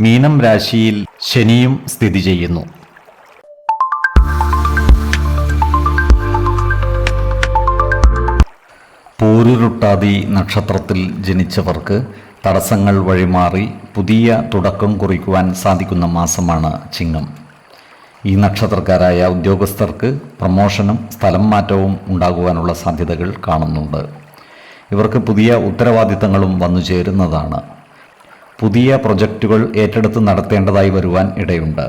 മീനം രാശിയിൽ ശനിയും സ്ഥിതി ചെയ്യുന്നു. പൂരുരുട്ടാതി നക്ഷത്രത്തിൽ ജനിച്ചവർക്ക് തടസ്സങ്ങൾ വഴിമാറി പുതിയ തുടക്കം കുറിക്കുവാൻ സാധിക്കുന്ന മാസമാണ് ചിങ്ങം. ഈ നക്ഷത്രക്കാരായ ഉദ്യോഗസ്ഥർക്ക് പ്രമോഷനും സ്ഥലം മാറ്റവും ഉണ്ടാകുവാനുള്ള സാധ്യതകൾ കാണുന്നുണ്ട്. ഇവർക്ക് പുതിയ ഉത്തരവാദിത്തങ്ങളും വന്നു ചേരുന്നതാണ്. പുതിയ പ്രൊജക്റ്റുകൾ ഏറ്റെടുത്ത് നടത്തേണ്ടതായി വരുവാൻ ഇടയുണ്ട്.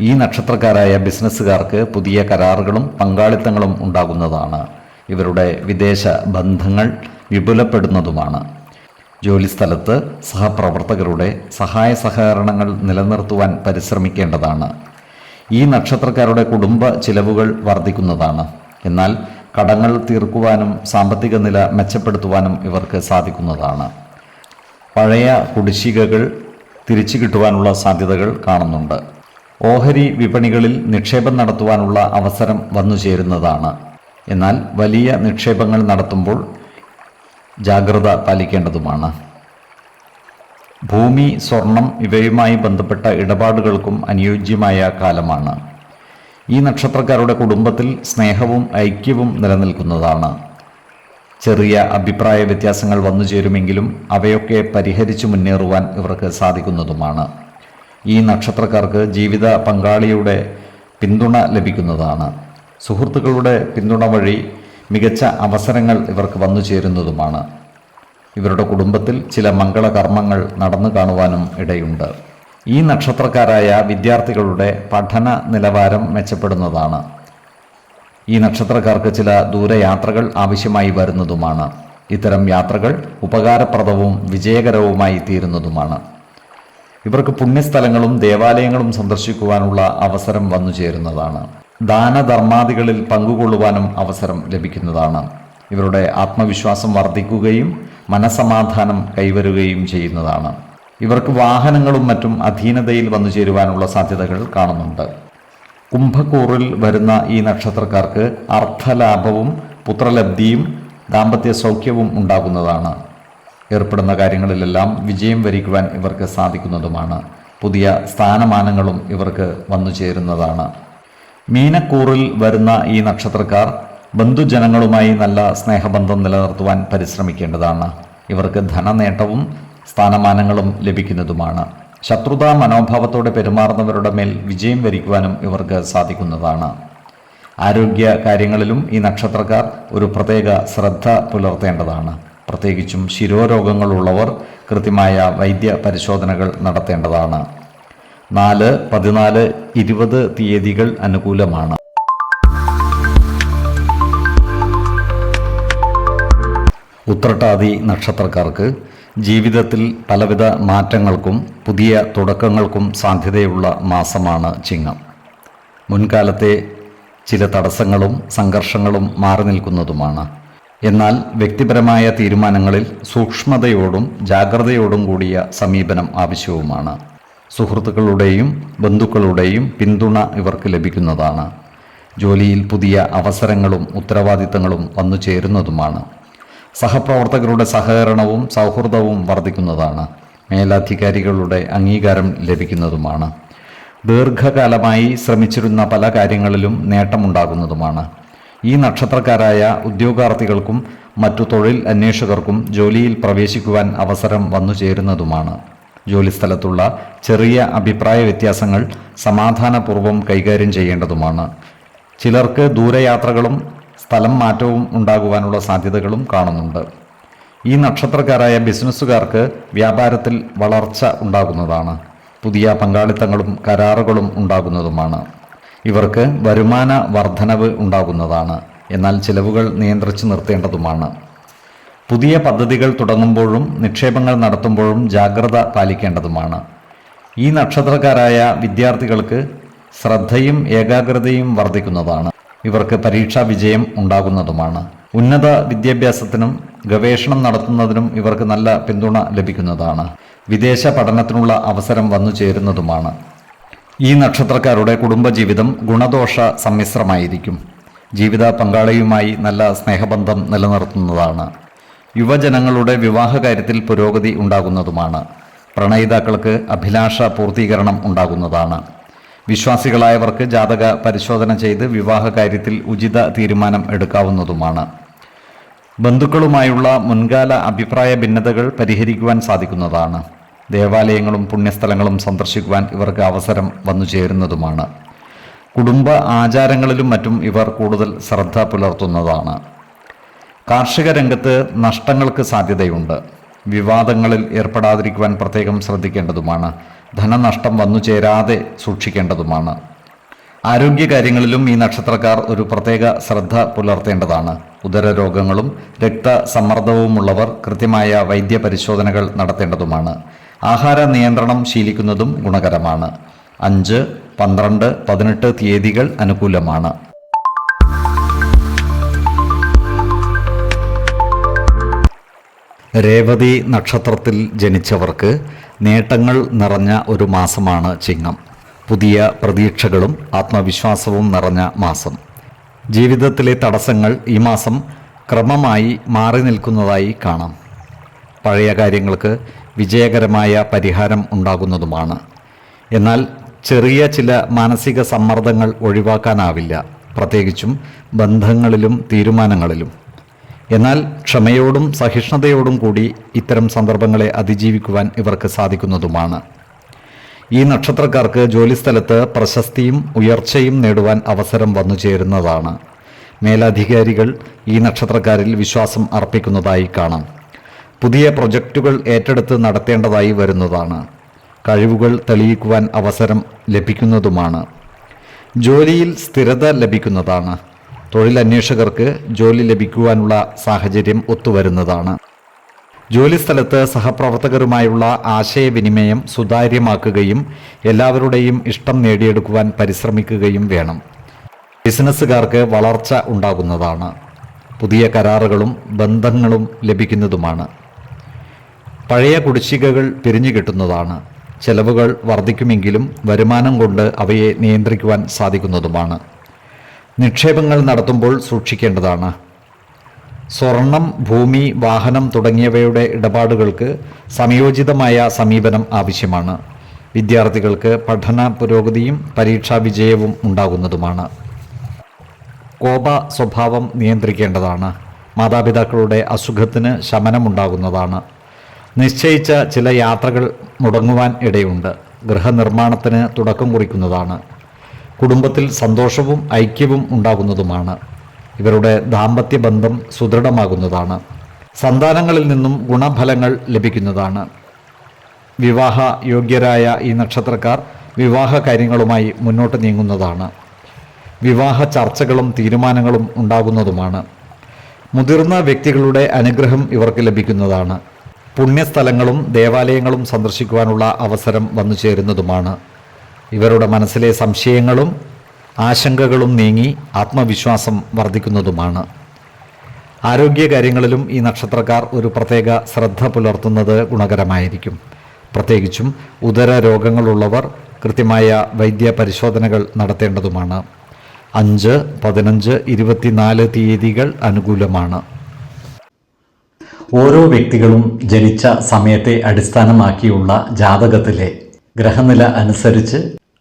ഈ നക്ഷത്രക്കാരായ ബിസിനസ്സുകാർക്ക് പുതിയ കരാറുകളും പങ്കാളിത്തങ്ങളും ഉണ്ടാകുന്നതാണ്. ഇവരുടെ വിദേശ ബന്ധങ്ങൾ വിപുലപ്പെടുന്നതുമാണ്. ജോലിസ്ഥലത്ത് സഹപ്രവർത്തകരുടെ സഹായ സഹകരണങ്ങൾ നിലനിർത്തുവാൻ പരിശ്രമിക്കേണ്ടതാണ്. ഈ നക്ഷത്രക്കാരുടെ കുടുംബ ചിലവുകൾ വർദ്ധിക്കുന്നതാണ്. എന്നാൽ കടങ്ങൾ തീർക്കുവാനും സാമ്പത്തിക നില മെച്ചപ്പെടുത്തുവാനും ഇവർക്ക് സാധിക്കുന്നതാണ്. പഴയ കുടിശ്ശികകൾ തിരിച്ചു കിട്ടുവാനുള്ള സാധ്യതകൾ കാണുന്നുണ്ട്. ഓഹരി വിപണികളിൽ നിക്ഷേപം നടത്തുവാനുള്ള അവസരം വന്നു ചേരുന്നതാണ്. എന്നാൽ വലിയ നിക്ഷേപങ്ങൾ നടത്തുമ്പോൾ ജാഗ്രത പാലിക്കേണ്ടതുമാണ്. ഭൂമി സ്വർണം ഇവയുമായി ബന്ധപ്പെട്ട ഇടപാടുകൾക്കും അനുയോജ്യമായ കാലമാണ്. ഈ നക്ഷത്രക്കാരുടെ കുടുംബത്തിൽ സ്നേഹവും ഐക്യവും നിലനിൽക്കുന്നതാണ്. ചെറിയ അഭിപ്രായ വ്യത്യാസങ്ങൾ വന്നു ചേരുമെങ്കിലും അവയൊക്കെ പരിഹരിച്ചു മുന്നേറുവാൻ ഇവർക്ക് സാധിക്കുന്നതുമാണ്. ഈ നക്ഷത്രക്കാർക്ക് ജീവിത പങ്കാളിയുടെ പിന്തുണ ലഭിക്കുന്നതാണ്. സുഹൃത്തുക്കളുടെ പിന്തുണ വഴി മികച്ച അവസരങ്ങൾ ഇവർക്ക് വന്നു ചേരുന്നതുമാണ്. ഇവരുടെ കുടുംബത്തിൽ ചില മംഗളകർമ്മങ്ങൾ നടന്നു കാണുവാനും ഇടയുണ്ട്. ഈ നക്ഷത്രക്കാരായ വിദ്യാർത്ഥികളുടെ പഠന നിലവാരം മെച്ചപ്പെടുന്നതാണ്. ഈ നക്ഷത്രക്കാർക്ക് ചില ദൂരയാത്രകൾ ആവശ്യമായി വരുന്നതുമാണ്. ഇത്തരം യാത്രകൾ ഉപകാരപ്രദവും വിജയകരവുമായി തീരുന്നതുമാണ്. ഇവർക്ക് പുണ്യസ്ഥലങ്ങളും ദേവാലയങ്ങളും സന്ദർശിക്കുവാനുള്ള അവസരം വന്നു ചേരുന്നതാണ്. ദാനധർമാദികളിൽ പങ്കുകൊള്ളുവാനും അവസരം ലഭിക്കുന്നതാണ്. ഇവരുടെ ആത്മവിശ്വാസം വർദ്ധിക്കുകയും മനസമാധാനം കൈവരുകയും ചെയ്യുന്നതാണ്. ഇവർക്ക് വാഹനങ്ങളും മറ്റും അധീനതയിൽ വന്നു ചേരുവാനുള്ള സാധ്യതകൾ കാണുന്നുണ്ട്. കുംഭക്കൂറിൽ വരുന്ന ഈ നക്ഷത്രക്കാർക്ക് അർത്ഥലാഭവും പുത്രലബ്ധിയും ദാമ്പത്യ സൗഖ്യവും ഉണ്ടാകുന്നതാണ്. ഏർപ്പെടുന്ന കാര്യങ്ങളിലെല്ലാം വിജയം വരിക്കുവാൻ ഇവർക്ക് സാധിക്കുന്നതുമാണ്. പുതിയ സ്ഥാനമാനങ്ങളും ഇവർക്ക് വന്നു ചേരുന്നതാണ്. മീനക്കൂറിൽ വരുന്ന ഈ നക്ഷത്രക്കാർ ബന്ധുജനങ്ങളുമായി നല്ല സ്നേഹബന്ധം നിലനിർത്തുവാൻ പരിശ്രമിക്കേണ്ടതാണ്. ഇവർക്ക് ധനനേട്ടവും സ്ഥാനമാനങ്ങളും ലഭിക്കുന്നതുമാണ്. ശത്രുതാ മനോഭാവത്തോടെ പെരുമാറുന്നവരുടെ മേൽ വിജയം വരിക്കുവാനും ഇവർക്ക് സാധിക്കുന്നതാണ്. ആരോഗ്യ കാര്യങ്ങളിലും ഈ നക്ഷത്രക്കാർ ഒരു പ്രത്യേക ശ്രദ്ധ പുലർത്തേണ്ടതാണ്. പ്രത്യേകിച്ചും ശിരോരോഗങ്ങളുള്ളവർ കൃത്യമായ വൈദ്യ പരിശോധനകൾ നടത്തേണ്ടതാണ്. നാല് പതിനാല് ഇരുപത് തീയതികൾ അനുകൂലമാണ്. ഉത്രട്ടാതി നക്ഷത്രക്കാർക്ക് ജീവിതത്തിൽ പലവിധ മാറ്റങ്ങൾക്കും പുതിയ തുടക്കങ്ങൾക്കും സാധ്യതയുള്ള മാസമാണ് ചിങ്ങം. മുൻകാലത്തെ ചില തടസ്സങ്ങളും സംഘർഷങ്ങളും മാറി നിൽക്കുന്നതുമാണ്. എന്നാൽ വ്യക്തിപരമായ തീരുമാനങ്ങളിൽ സൂക്ഷ്മതയോടും ജാഗ്രതയോടും കൂടിയ സമീപനം ആവശ്യവുമാണ്. സുഹൃത്തുക്കളുടെയും ബന്ധുക്കളുടെയും പിന്തുണ ഇവർക്ക് ലഭിക്കുന്നതാണ്. ജോലിയിൽ പുതിയ അവസരങ്ങളും ഉത്തരവാദിത്തങ്ങളും വന്നു ചേരുന്നതുമാണ് സഹപ്രവർത്തകരുടെ സഹകരണവും സൗഹൃദവും വർദ്ധിക്കുന്നതാണ്. മേലധികാരികളുടെ അംഗീകാരം ലഭിക്കുന്നതുമാണ്. ദീർഘകാലമായി ശ്രമിച്ചിരുന്ന പല കാര്യങ്ങളിലും നേട്ടമുണ്ടാകുന്നതുമാണ്. ഈ നക്ഷത്രക്കാരായ ഉദ്യോഗാർത്ഥികൾക്കും മറ്റു തൊഴിൽ അന്വേഷകർക്കും ജോലിയിൽ പ്രവേശിക്കുവാൻ അവസരം വന്നു ചേരുന്നതുമാണ്. ജോലിസ്ഥലത്തുള്ള ചെറിയ അഭിപ്രായ വ്യത്യാസങ്ങൾ സമാധാനപൂർവം കൈകാര്യം ചെയ്യേണ്ടതുമാണ്. ചിലർക്ക് ദൂരയാത്രകളും സ്ഥലം മാറ്റവും ഉണ്ടാകുവാനുള്ള സാധ്യതകളും കാണുന്നുണ്ട്. ഈ നക്ഷത്രക്കാരായ ബിസിനസ്സുകാർക്ക് വ്യാപാരത്തിൽ വളർച്ച ഉണ്ടാകുന്നതാണ്. പുതിയ പങ്കാളിത്തങ്ങളും കരാറുകളും ഉണ്ടാകുന്നതുമാണ്. ഇവർക്ക് വരുമാന വർധനവ് ഉണ്ടാകുന്നതാണ്. എന്നാൽ ചിലവുകൾ നിയന്ത്രിച്ചു നിർത്തേണ്ടതുമാണ്. പുതിയ പദ്ധതികൾ തുടങ്ങുമ്പോഴും നിക്ഷേപങ്ങൾ നടത്തുമ്പോഴും ജാഗ്രത പാലിക്കേണ്ടതുമാണ്. ഈ നക്ഷത്രക്കാരായ വിദ്യാർത്ഥികൾക്ക് ശ്രദ്ധയും ഏകാഗ്രതയും വർദ്ധിക്കുന്നതാണ്. ഇവർക്ക് പരീക്ഷാ വിജയം ഉണ്ടാകുന്നതുമാണ്. ഉന്നത വിദ്യാഭ്യാസത്തിനും ഗവേഷണം നടത്തുന്നതിനും ഇവർക്ക് നല്ല പിന്തുണ ലഭിക്കുന്നതാണ്. വിദേശ പഠനത്തിനുള്ള അവസരം വന്നു ചേരുന്നതുമാണ്. ഈ നക്ഷത്രക്കാരുടെ കുടുംബജീവിതം ഗുണദോഷ സമ്മിശ്രമായിരിക്കും. ജീവിത പങ്കാളിയുമായി നല്ല സ്നേഹബന്ധം നിലനിർത്തുന്നതാണ്. യുവജനങ്ങളുടെ വിവാഹ കാര്യത്തിൽ പുരോഗതി ഉണ്ടാകുന്നതുമാണ്. പ്രണയിതാക്കൾക്ക് അഭിലാഷ പൂർത്തീകരണം ഉണ്ടാകുന്നതാണ്. വിശ്വാസികളായവർക്ക് ജാതക പരിശോധന ചെയ്ത് വിവാഹ കാര്യത്തിൽ ഉചിത തീരുമാനം എടുക്കാവുന്നതുമാണ്. ബന്ധുക്കളുമായുള്ള മുൻകാല അഭിപ്രായ ഭിന്നതകൾ പരിഹരിക്കുവാൻ സാധിക്കുന്നതാണ്. ദേവാലയങ്ങളും പുണ്യസ്ഥലങ്ങളും സന്ദർശിക്കുവാൻ ഇവർക്ക് അവസരം വന്നു ചേരുന്നതുമാണ്. കുടുംബ ആചാരങ്ങളിലും മറ്റും ഇവർ കൂടുതൽ ശ്രദ്ധ പുലർത്തുന്നതാണ്. കാർഷിക രംഗത്ത് നഷ്ടങ്ങൾക്ക് സാധ്യതയുണ്ട്. വിവാദങ്ങളിൽ ഏർപ്പെടാതിരിക്കുവാൻ പ്രത്യേകം ശ്രദ്ധിക്കേണ്ടതുമാണ്. ധനനഷ്ടം വന്നു ചേരാതെ സൂക്ഷിക്കേണ്ടതുമാണ്. ആരോഗ്യകാര്യങ്ങളിലും ഈ നക്ഷത്രക്കാർ ഒരു പ്രത്യേക ശ്രദ്ധ പുലർത്തേണ്ടതാണ്. ഉദരരോഗങ്ങളും രക്തസമ്മർദ്ദവുമുള്ളവർ കൃത്യമായ വൈദ്യ പരിശോധനകൾ നടത്തേണ്ടതുമാണ്. ആഹാര നിയന്ത്രണം ശീലിക്കുന്നതും ഗുണകരമാണ്. അഞ്ച് പന്ത്രണ്ട് പതിനെട്ട് തീയതികൾ അനുകൂലമാണ്. രേവതി നക്ഷത്രത്തിൽ ജനിച്ചവർക്ക് നേട്ടങ്ങൾ നിറഞ്ഞ ഒരു മാസമാണ് ചിങ്ങം. പുതിയ പ്രതീക്ഷകളും ആത്മവിശ്വാസവും നിറഞ്ഞ മാസം. ജീവിതത്തിലെ തടസ്സങ്ങൾ ഈ മാസം ക്രമമായി മാറി നിൽക്കുന്നതായി കാണാം. പഴയ കാര്യങ്ങൾക്ക് വിജയകരമായ പരിഹാരം ഉണ്ടാകുന്നതുമാണ്. എന്നാൽ ചെറിയ ചില മാനസിക സമ്മർദ്ദങ്ങൾ ഒഴിവാക്കാനാവില്ല. പ്രത്യേകിച്ചും ബന്ധങ്ങളിലും തീരുമാനങ്ങളിലും. എന്നാൽ ക്ഷമയോടും സഹിഷ്ണുതയോടും കൂടി ഇത്തരം സന്ദർഭങ്ങളെ അതിജീവിക്കുവാൻ ഇവർക്ക് സാധിക്കുന്നതുമാണ്. ഈ നക്ഷത്രക്കാർക്ക് ജോലിസ്ഥലത്ത് പ്രശസ്തിയും ഉയർച്ചയും നേടുവാൻ അവസരം വന്നു ചേരുന്നതാണ്. മേലധികാരികൾ ഈ നക്ഷത്രക്കാരിൽ വിശ്വാസം അർപ്പിക്കുന്നതായി കാണാം. പുതിയ പ്രൊജക്റ്റുകൾ ഏറ്റെടുത്ത് നടത്തേണ്ടതായി വരുന്നതാണ്. കഴിവുകൾ തെളിയിക്കുവാൻ അവസരം ലഭിക്കുന്നതുമാണ്. ജോലിയിൽ സ്ഥിരത ലഭിക്കുന്നതാണ്. തൊഴിലന്വേഷകർക്ക് ജോലി ലഭിക്കുവാനുള്ള സാഹചര്യം ഒത്തുവരുന്നതാണ്. ജോലിസ്ഥലത്ത് സഹപ്രവർത്തകരുമായുള്ള ആശയവിനിമയം സുതാര്യമാക്കുകയും എല്ലാവരുടെയും ഇഷ്ടം നേടിയെടുക്കുവാൻ പരിശ്രമിക്കുകയും വേണം. ബിസിനസ്സുകാർക്ക് വളർച്ച ഉണ്ടാകുന്നതാണ്. പുതിയ കരാറുകളും ബന്ധങ്ങളും ലഭിക്കുന്നതുമാണ്. പഴയ കുടിശ്ശികകൾ പിരിഞ്ഞു കിട്ടുന്നതാണ്. ചെലവുകൾ വർദ്ധിക്കുമെങ്കിലും വരുമാനം കൊണ്ട് അവയെ നിയന്ത്രിക്കുവാൻ സാധിക്കുന്നതുമാണ്. നിക്ഷേപങ്ങൾ നടത്തുമ്പോൾ സൂക്ഷിക്കേണ്ടതാണ്. സ്വർണം ഭൂമി വാഹനം തുടങ്ങിയവയുടെ ഇടപാടുകൾക്ക് സംയോജിതമായ സമീപനം ആവശ്യമാണ്. വിദ്യാർത്ഥികൾക്ക് പഠന പുരോഗതിയും പരീക്ഷാ വിജയവും ഉണ്ടാകുന്നതുമാണ്. കോപ സ്വഭാവം നിയന്ത്രിക്കേണ്ടതാണ്. മാതാപിതാക്കളുടെ അസുഖത്തിന് ശമനമുണ്ടാകുന്നതാണ്. നിശ്ചയിച്ച ചില യാത്രകൾ മുടങ്ങുവാൻ ഇടയുണ്ട്. ഗൃഹനിർമ്മാണത്തിന് തുടക്കം കുറിക്കുന്നതാണ്. കുടുംബത്തിൽ സന്തോഷവും ഐക്യവും ഉണ്ടാകുന്നതുമാണ്. ഇവരുടെ ദാമ്പത്യ ബന്ധം സുദൃഢമാകുന്നതാണ്. സന്താനങ്ങളിൽ നിന്നും ഗുണഫലങ്ങൾ ലഭിക്കുന്നതാണ്. വിവാഹ യോഗ്യരായ ഈ നക്ഷത്രക്കാർ വിവാഹ കാര്യങ്ങളുമായി മുന്നോട്ട് നീങ്ങുന്നതാണ്. വിവാഹ ചർച്ചകളും തീരുമാനങ്ങളും ഉണ്ടാകുന്നതുമാണ്. മുതിർന്ന വ്യക്തികളുടെ അനുഗ്രഹം ഇവർക്ക് ലഭിക്കുന്നതാണ്. പുണ്യസ്ഥലങ്ങളും ദേവാലയങ്ങളും സന്ദർശിക്കുവാനുള്ള അവസരം വന്നു ചേരുന്നതുമാണ് ഇവരുടെ മനസ്സിലെ സംശയങ്ങളും ആശങ്കകളും നീങ്ങി ആത്മവിശ്വാസം വർദ്ധിക്കുന്നതുമാണ്. ആരോഗ്യകാര്യങ്ങളിലും ഈ നക്ഷത്രക്കാർ ഒരു പ്രത്യേക ശ്രദ്ധ പുലർത്തുന്നത് ഗുണകരമായിരിക്കും. പ്രത്യേകിച്ചും ഉദര രോഗങ്ങളുള്ളവർ കൃത്യമായ വൈദ്യ പരിശോധനകൾ നടത്തേണ്ടതുമാണ്. അഞ്ച് പതിനഞ്ച് ഇരുപത്തിനാല് തീയതികൾ അനുകൂലമാണ്. ഓരോ വ്യക്തികളും ജനിച്ച സമയത്തെ അടിസ്ഥാനമാക്കിയുള്ള ജാതകത്തിലെ ഗ്രഹനില അനുസരിച്ച്